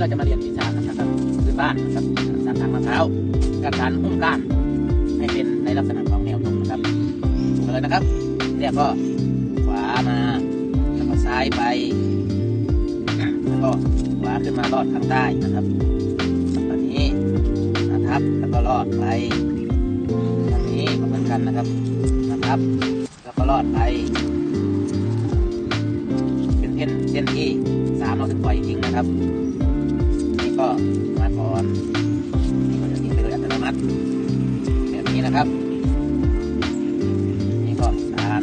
เราจะมาเรียนวิชานะครับพื้นบ้านนะครับจากทางมะพร้าวกับการหุ้มก้านให้เป็นในลักษณะของแนวตรงนะครับดูกันเลยนะครับเรียก็ขวามาแล้วก็ซ้ายไปแล้วก็ขวาขึ้นมาลอดข้างใต้นะครับตอนนี้นะครับ แล้วก็ลอดไปทางนี้ก็เหมือนกันนะครับนะครับ แล้วก็ลอดไปเป็นเส้นเส้นที่สามเราถึงปล่อยทิ้งนะครับ ก็มาก่อนี่ก็จะทิ้งไปโดยอัตโนมัติแบบนี้นะครับ นี่ก็สาม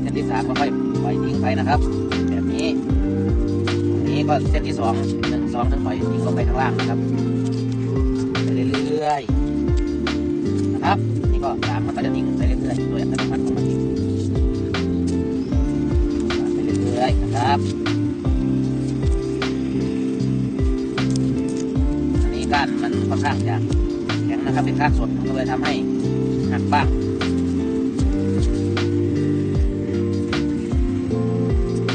เส้นที่สามก็ค่อยปล่อยทิ้งไปนะครับ แบบนี้นนี้ก็เส้นที่สองหนึ่งสองถึงปล่อยทิ้งลงไปข้างล่างนะครับไปเรื่อยๆนะครับ นี่ก็สามมันก็จะทิ้งไปเรื่อยๆโดยอัตโนมัติของมันเองไปเรื่อยๆนะครับ ค่อนข้างจะแข็งนะครับเป็นก้านสดมันก็เลยทำให้หักบ้าง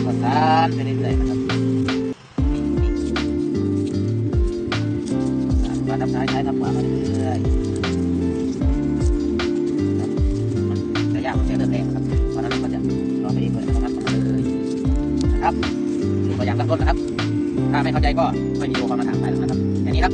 ก็ทานไปเรื่อยๆนะครับนี่นี่ทานมาทำซ้ายซ้ายทำขวามาเรื่อยๆครับมันจะยากมันจะเริ่มแรงนะครับเพราะนั้นมันก็จะรอไปเองเลยนะครับมาเลยนะครับดูตัวอย่างตั้งต้นนะครับ ถ้าไม่เข้าใจก็ไม่มีโทรเข้ามาถามได้นะครับแค่นี้ครับ